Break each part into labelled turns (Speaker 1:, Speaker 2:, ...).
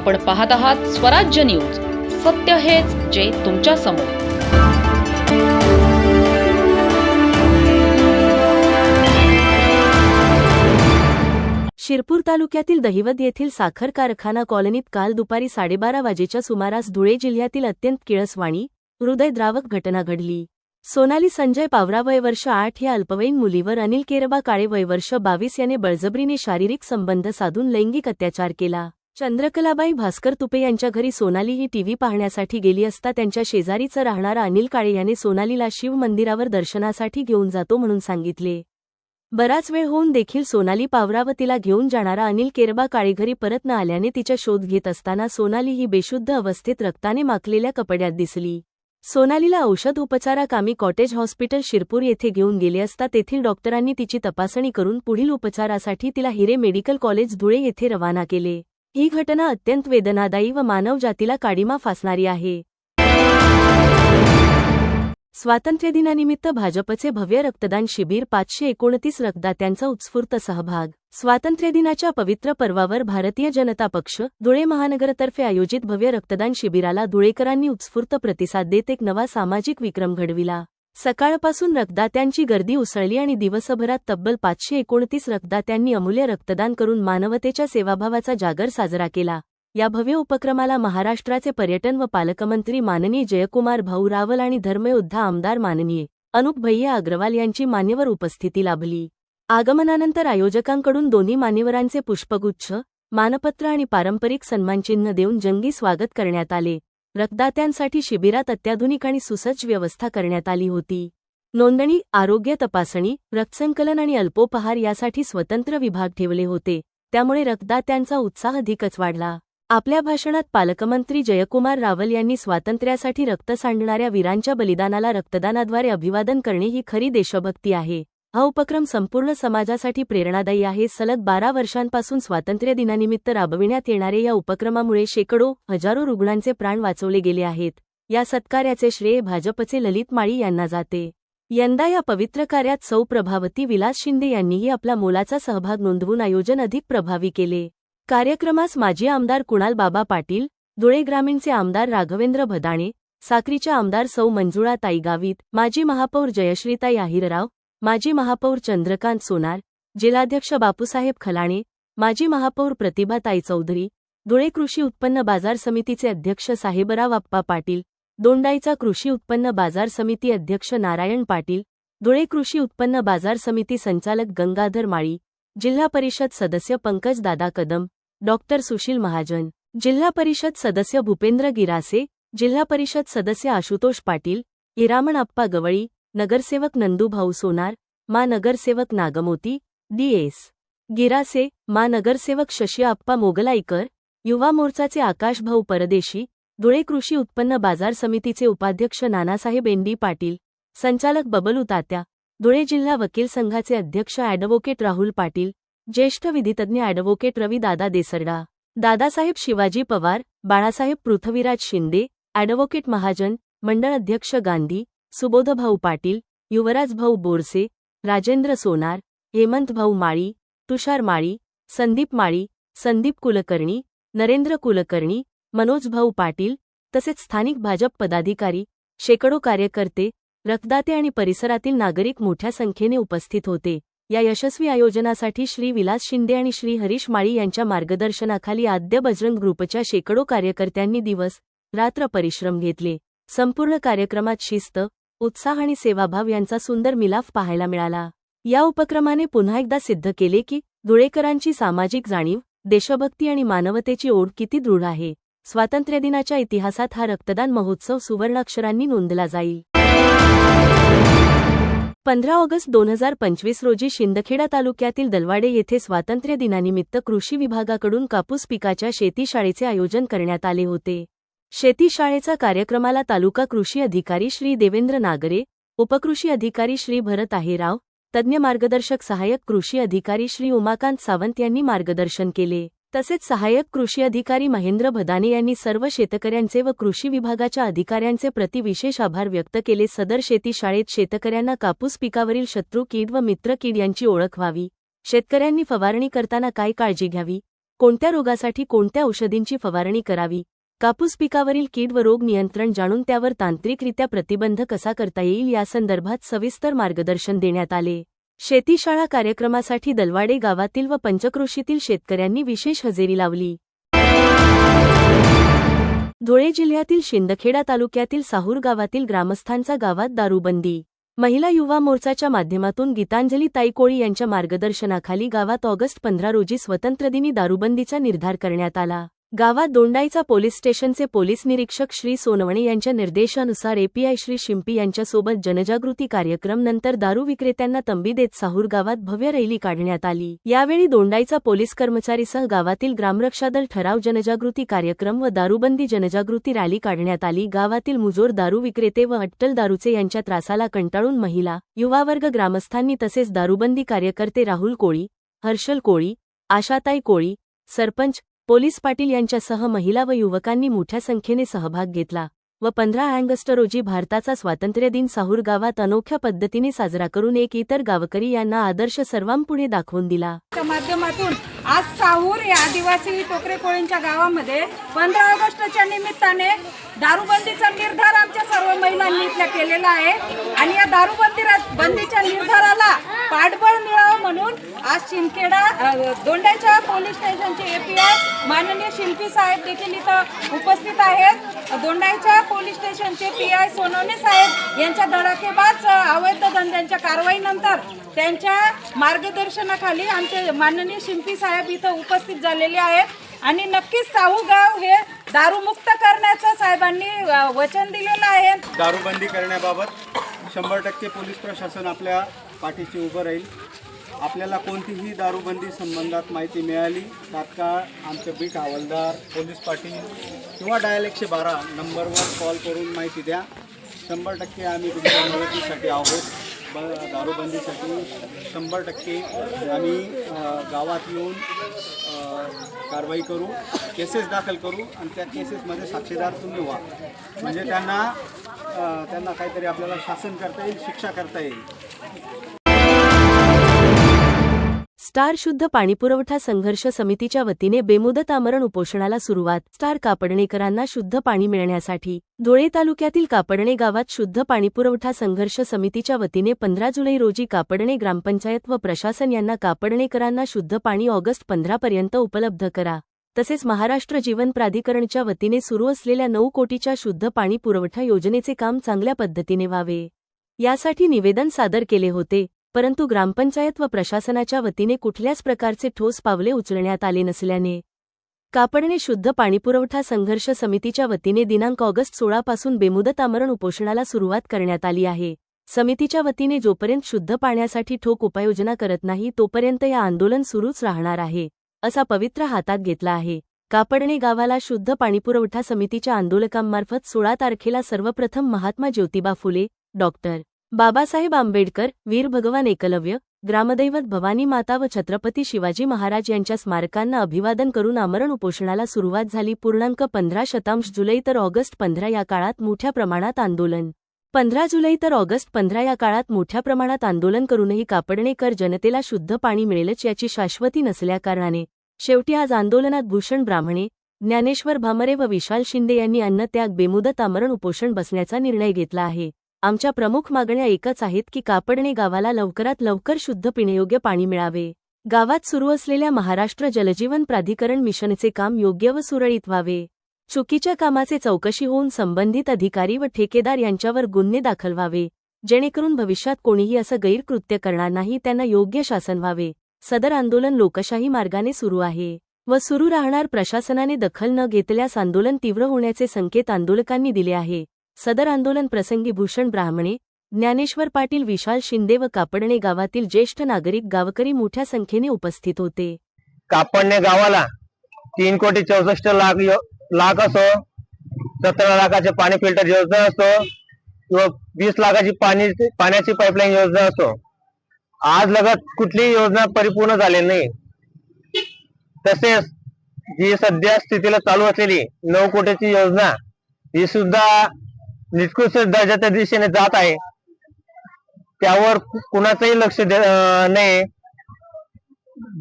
Speaker 1: आपण पाहत आहात स्वराज्य न्यूज. सत्य हेच जे तुमच्यासमोर.
Speaker 2: शिरपूर तालुक्यातील दहिवद येथील साखर कारखाना कॉलनीत काल दुपारी साडेबारा वाजेच्या सुमारास धुळे जिल्ह्यातील अत्यंत किळसवाणी हृदयद्रावक घटना घडली. सोनाली संजय पावरा वयवर्ष आठ या अल्पवयीन मुलीवर अनिल केरबा काळे वयवर्ष बावीस याने बळजबरीने शारीरिक संबंध साधून लैंगिक अत्याचार केला. चंद्रकलाबाई भास्कर तुपे यांच्या घरी सोनाली ही टीव्ही पाहण्यासाठी गेली असता त्यांच्या शेजारीचं राहणारा अनिल काळे याने सोनालीला शिव मंदिरावर दर्शनासाठी घेऊन जातो म्हणून सांगितले. बराच वेळ होऊन देखील सोनाली पावरावतीला घेऊन जाणारा अनिल केरबा काळे घरी परत न आल्याने तिच्या शोध घेत असताना सोनाली ही बेशुद्ध अवस्थेत रक्ताने माखलेल्या कपड्यात दिसली. सोनालीला औषध उपचाराकामी कॉटेज हॉस्पिटल शिरपूर येथे घेऊन गेले असता तेथील डॉक्टरांनी तिची तपासणी करून पुढील उपचारासाठी तिला हिरे मेडिकल कॉलेज धुळे येथे रवाना केले. ही घटना अत्यंत वेदनादायी व मानवजातीला काडीमा फासणारी आहे. स्वातंत्र्यदिनानिमित्त भाजपचे भव्य रक्तदान शिबिर पाचशे एकोणतीस रक्तदात्यांचा उत्स्फूर्त सहभाग. स्वातंत्र्यदिनाच्या पवित्र पर्वावर भारतीय जनता पक्ष धुळे महानगरतर्फे आयोजित भव्य रक्तदान शिबिराला धुळेकरांनी उत्स्फूर्त प्रतिसाद देत एक नवा सामाजिक विक्रम घडविला. सकाळपासून रक्तदात्यांची गर्दी उसळली आणि दिवसभरात तब्बल पाचशे एकोणतीस रक्तदात्यांनी अमूल्य रक्तदान करून मानवतेच्या सेवाभावाचा जागर साजरा केला. या भव्य उपक्रमाला महाराष्ट्राचे पर्यटन व पालकमंत्री माननीय जयकुमार भाऊ रावल आणि धर्मयोद्धा आमदार माननीय अनुप भैया अग्रवाल यांची मान्यवर उपस्थिती लाभली. आगमनानंतर आयोजकांकडून दोन्ही मान्यवरांचे पुष्पगुच्छ मानपत्र आणि पारंपरिक सन्मानचिन्ह देऊन जंगी स्वागत करण्यात आले. रक्तदात्यांसाठी शिबिरात अत्याधुनिक आणि सुसज्ज व्यवस्था करण्यात आली होती. नोंदणी आरोग्य तपासणी रक्तसंकलन आणि अल्पोपहार यासाठी स्वतंत्र विभाग ठेवले होते. त्यामुळे रक्तदात्यांचा उत्साह अधिकच वाढला. आपल्या भाषणात पालकमंत्री जयकुमार रावल यांनी स्वातंत्र्यासाठी रक्त सांडणाऱ्या वीरांच्या बलिदानाला रक्तदानाद्वारे अभिवादन करणे ही खरी देशभक्ती आहे. हा उपक्रम संपूर्ण समाजासाठी प्रेरणादायी आहे. सलग बारा वर्षांपासून स्वातंत्र्य दिनानिमित्त राबविण्यात येणारे या उपक्रमामुळे शेकडो हजारो रुग्णांचे प्राण वाचवले गेले आहेत. या सत्कार्याचे श्रेय भाजपचे ललित माळी यांना जाते. यंदा या पवित्र कार्यात सौ प्रभावती विलास शिंदे यांनीही आपला मोलाचा सहभाग नोंदवून आयोजन अधिक प्रभावी केले. कार्यक्रमास माजी आमदार कुणाल बाबा पाटील धुळे ग्रामीणचे आमदार राघवेंद्र भदाणे साक्रीच्या आमदार सौ मंजुळा ताई गावित माजी महापौर जयश्रीताई आहिरराव माजी महापौर चंद्रकांत सोनार जिल्हाध्यक्ष बापूसाहेब खलाणे माजी महापौर प्रतिभाताई चौधरी धुळे कृषी उत्पन्न बाजार समितीचे अध्यक्ष साहेबराव आप्पा पाटील दोंडाईचा कृषी उत्पन्न बाजार समिती अध्यक्ष नारायण पाटील धुळे कृषी उत्पन्न बाजार समिती संचालक गंगाधर माळी जिल्हा परिषद सदस्य पंकज दादा कदम डॉक्टर सुशील महाजन जिल्हा परिषद सदस्य भूपेंद्र गिरासे जिल्हा परिषद सदस्य आशुतोष पाटील इरामण आप्पा गवळी नगरसेवक नंदूभाऊ सोनार मा नगरसेवक नागमोती डीएस गिरासे मा नगरसेवक शशी आप्पा मोगलाईकर युवा मोर्चाचे आकाशभाऊ परदेशी धुळे कृषी उत्पन्न बाजार समितीचे उपाध्यक्ष नानासाहेब एनडी पाटील संचालक बबलू तात्या धुळे जिल्हा वकील संघाचे अध्यक्ष ॲडव्होकेट राहुल पाटील ज्येष्ठ विधितज्ञ ॲडव्होकेट रवी दादा देसरडा दादासाहेब शिवाजी पवार बाळासाहेब पृथ्वीराज शिंदे ॲडव्होकेट महाजन मंडळ अध्यक्ष गांधी सुबोधभाऊ पाटील युवराजभाऊ बोरसे राजेंद्र सोनार हेमंतभाऊ माळी तुषार माळी संदीप माळी संदीप कुलकर्णी नरेंद्र कुलकर्णी मनोजभाऊ पाटील तसेच स्थानिक भाजप पदाधिकारी शेकडो कार्यकर्ते रक्तदाते आणि परिसरातील नागरिक मोठ्या संख्येने उपस्थित होते. या यशस्वी आयोजनासाठी श्री विलास शिंदे आणि श्री हरीश माळी यांच्या मार्गदर्शनाखाली आद्य बजरंग ग्रुपच्या शेकडो कार्यकर्त्यांनी दिवस रात्र परिश्रम घेतले. संपूर्ण कार्यक्रमात शिस्त उत्साह आणि सेवाभाव यांचा सुंदर मिलाफ पाहायला मिळाला. या उपक्रमाने पुन्हा एकदा सिद्ध केले की धुळेकरांची सामाजिक जाणीव देशभक्ती आणि मानवतेची ओढ किती दृढ आहे. स्वातंत्र्यदिनाच्या इतिहासात हा रक्तदान महोत्सव सुवर्णाक्षरांनी नोंदला जाईल. पंधरा ऑगस्ट दोन हजार पंचवीस रोजी शिंदखेडा तालुक्यातील दलवाडे येथे स्वातंत्र्य दिनानिमित्त कृषी विभागाकडून कापूस पिकाच्या शेतीशाळेचे आयोजन करण्यात आले होते. शेतीशाळेचा कार्यक्रमाला तालुका कृषी अधिकारी श्री देवेंद्र नागरे उपकृषी अधिकारी श्री भरत आहेराव तज्ज्ञ मार्गदर्शक सहाय्यक कृषी अधिकारी श्री उमाकांत सावंत यांनी मार्गदर्शन केले. तसेच सहाय्यक कृषी अधिकारी महेंद्र भदाने यांनी सर्व शेतकऱ्यांचे व कृषी विभागाच्या अधिकाऱ्यांचे प्रति विशेष आभार व्यक्त केले. सदर शेती शाळेत शेतकऱ्यांना कापूस पिकावरील शत्रू कीड व मित्र कीड यांची ओळख व्हावी. शेतकऱ्यांनी फवारणी करताना काय काळजी घ्यावी? कोणत्या रोगासाठी कोणत्या औषधींची फवारणी करावी? कापूस पिकावरील कीड व रोग नियंत्रण जाणून त्यावर तांत्रिकरित्या प्रतिबंध कसा करता येईल यासंदर्भात सविस्तर मार्गदर्शन देण्यात आले. शेतीशाळा कार्यक्रमासाठी दलवाडे गावातील व पंचक्रोशीतील शेतकऱ्यांनी विशेष हजेरी लावली. धुळे जिल्ह्यातील शिंदखेडा तालुक्यातील साहूर गावातील ग्रामस्थांचा गावात दारूबंदी. महिला युवा मोर्चाच्या माध्यमातून गीतांजली ताईकोळी यांच्या मार्गदर्शनाखाली गावात ऑगस्ट पंधरा रोजी स्वतंत्रदिनी दारूबंदीचा निर्धार करण्यात आला. गावात दोंडाईचा पोलीस स्टेशनचे पोलीस निरीक्षक श्री सोनवणे यांच्या निर्देशानुसार एपीआय श्री शिंपी यांच्यासोबत जनजागृती कार्यक्रम नंतर दारू विक्रेत्यांना तंबी देत साहूर गावात भव्य रैली काढण्यात आली. यावेळी दोंडाईचा पोलीस कर्मचारीसह गावातील ग्रामरक्षादल ठराव जनजागृती कार्यक्रम व दारूबंदी जनजागृती रॅली काढण्यात आली. गावातील मुजोर दारू विक्रेते व अट्टल दारूचे यांच्या त्रासाला कंटाळून महिला युवावर्ग ग्रामस्थांनी तसेच दारूबंदी कार्यकर्ते राहुल कोळी हर्षल कोळी आशाताई कोळी सरपंच पोलीस पाटील यांच्यासह महिला व युवकांनी मोठ्या संख्येने सहभाग घेतला. व पंधरा ऑगस्ट रोजी भारताचा स्वातंत्र्य दिन साहूर गावात अनोख्या पद्धतीने साजरा करून एक इतर गावकरी यांना आदर्श सर्वांपुढे दाखवून दिला.
Speaker 3: माध्यमातून आज साहूर या आदिवासी टोकरे कोळींच्या गावामध्ये पंधरा ऑगस्टच्या निमित्ताने दारूबंदीचा निर्धार आमच्या सर्व महिलांनी इथल्या केलेला आहे. आणि या दारूबंदी बंदीच्या निर्धाराला पाठबळ मिळावं म्हणून आज शिंदखेडा दोंड्याच्या पोलीस स्टेशनचे एपीआय माननीय शिल्पी साहेब देखील इथं उपस्थित आहेत. दोंडाईच्या पोलीस स्टेशनचे पी आय सोनवणे साहेब यांच्या धडाकेबाज अवैध धंद्यांच्या कारवाईनंतर त्यांच्या मार्गदर्शनाखाली आमचे माननीय शिंपी साहेब इथं उपस्थित झालेले आहेत. आणि नक्कीच साहू गाव हे दारूमुक्त करण्याचं साहेबांनी वचन दिलेलं आहे.
Speaker 4: दारूबंदी करण्याबाबत शंभर टक्के पोलीस प्रशासन आपल्या पाठीशी उभं राहील. आपल्याला कोणतीही दारूबंदी संबंधात माहिती मिळाली तात्काळ आमचे बीट हवालदार पोलीस पाटील किंवा डायल एकशे बारा नंबरवर कॉल करून माहिती द्या. शंभर टक्के आम्ही तुमच्या मदतीसाठी आहोत. ब दारूबंदीसाठी शंभर टक्के आम्ही गावात येऊन कारवाई करू केसेस दाखल करू आणि त्या केसेसमध्ये साक्षीदार तुम्ही व्हा. म्हणजे त्यांना त्यांना काहीतरी आपल्याला शासन करता येईल शिक्षा करता येईल.
Speaker 2: स्टार शुद्ध पाणीपुरवठा संघर्ष समितीच्या वतीने बेमुदत आमरण उपोषणाला सुरुवात स्टार कापडणेकरांना शुद्ध पाणी मिळण्यासाठी. धुळे तालुक्यातील कापडणे गावात शुद्ध पाणीपुरवठा संघर्ष समितीच्या वतीने पंधरा जुलै रोजी कापडणे ग्रामपंचायत व प्रशासन यांना कापडणेकरांना शुद्ध पाणी ऑगस्ट पंधरापर्यंत उपलब्ध करा. तसेच महाराष्ट्र जीवन प्राधिकरणच्या वतीने सुरू असलेल्या नऊ कोटीच्या शुद्ध पाणी पुरवठा योजनेचे काम चांगल्या पद्धतीने व्हावे. यासाठी निवेदन सादर केले होते. परंतु ग्रामपंचायत व प्रशासनाच्या वतीने कुठल्याच प्रकारचे ठोस पावले उचलण्यात आले नसल्याने. कापडणे शुद्ध पाणीपुरवठा संघर्ष समितीच्या वतीने दिनांक ऑगस्ट सोळापासून बेमुदत आमरण उपोषणाला सुरुवात करण्यात आली आहे. समितीच्या वतीने जोपर्यंत शुद्ध पाण्यासाठी ठोक उपाययोजना करत नाही तोपर्यंत या आंदोलन सुरूच राहणार आहे असा पवित्र हातात घेतला आहे. कापडणे गावाला शुद्ध पाणीपुरवठा समितीच्या आंदोलकांमार्फत सोळा तारखेला सर्वप्रथम महात्मा ज्योतिबा फुले डॉक्टर. बाबासाहेब आंबेडकर वीर भगवान एकलव्य ग्रामदैवत भवानी माता व छत्रपती शिवाजी महाराज यांच्या स्मारकांना अभिवादन करून आमरण उपोषणाला सुरुवात झाली पूर्णांक पंधरा शतांश जुलै तर ऑगस्ट पंधरा या काळात मोठ्या प्रमाणात आंदोलन. पंधरा जुलै तर ऑगस्ट पंधरा या काळात मोठ्या प्रमाणात आंदोलन करूनही कापडणेकर जनतेला शुद्ध पाणी मिळेलच याची शाश्वती नसल्याकारणाने. शेवटी आज आंदोलनात भूषण ब्राह्मणे ज्ञानेश्वर भामरे व विशाल शिंदे यांनी अन्नत्याग बेमुदत आमरण उपोषण बसण्याचा निर्णय घेतला आहे. आमच्या प्रमुख मागण्या एकच आहेत की कापडणे गावाला लवकरात लवकर शुद्ध पिण्यायोग्य पाणी मिळावे. गावात सुरू असलेल्या महाराष्ट्र जलजीवन प्राधिकरण मिशनचे काम योग्य व सुरळीत व्हावे. चुकीच्या कामाचे चौकशी होऊन संबंधित अधिकारी व ठेकेदार यांच्यावर गुन्हे दाखल व्हावे. जेणेकरून भविष्यात कोणीही असं गैरकृत्य करणार नाही त्यांना योग्य शासन व्हावे. सदर आंदोलन लोकशाही मार्गाने सुरू आहे. व सुरू राहणार प्रशासनाने दखल न घेतल्यास आंदोलन तीव्र होण्याचे संकेत आंदोलकांनी दिले आहे. सदर आंदोलन प्रसंगी भूषण ब्राह्मणे ज्ञानेश्वर पाटील विशाल शिंदे व कापडणे गावातील ज्येष्ठ नागरिक गावकरी मोठ्या संख्येने उपस्थित होते.
Speaker 5: कापडणे गावाला तीन कोटी चौसष्ट लाख लाख असो सतरा लाखाचे पाणी फिल्टर योजना असो किंवा वीस लाखाची पाणी पाण्याची पाईपलाईन योजना असो. आज लगत कुठलीही योजना परिपूर्ण झालेली नाही. तसेच जी सध्या स्थितीला चालू असलेली नऊ कोटीची योजना ही सुद्धा निकृष्ट दर्जाच्या दिशेने जात आहे. त्यावर कुणाचंही लक्ष नाही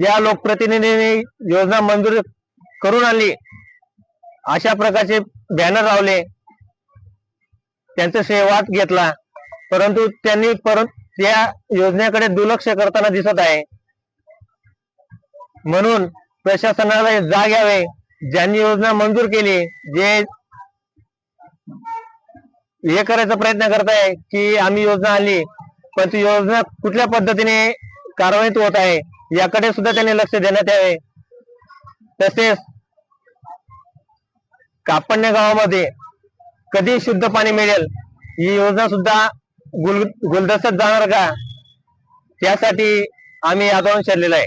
Speaker 5: ज्या लोकप्रतिनिधींनी योजना मंजूर करून आणली अशा प्रकारचे बॅनर लावले. त्यांचा श्रेयवाद घेतला. परंतु त्यांनी परत त्या योजनेकडे दुर्लक्ष करताना दिसत आहे. म्हणून प्रशासनाला जाग यावे. ज्यांनी योजना मंजूर केली जे हे करायचा प्रयत्न करताय की आम्ही योजना आली पण ती योजना कुठल्या पद्धतीने कारवाईत होत आहे याकडे सुद्धा त्यांनी लक्ष देण्यात यावे. तसेच कापण्या गावामध्ये कधी शुद्ध पाणी मिळेल ही योजना सुद्धा गुल गुलदस्त्यात जाणार का? त्यासाठी आम्ही आंदोलन छेडलेलं आहे.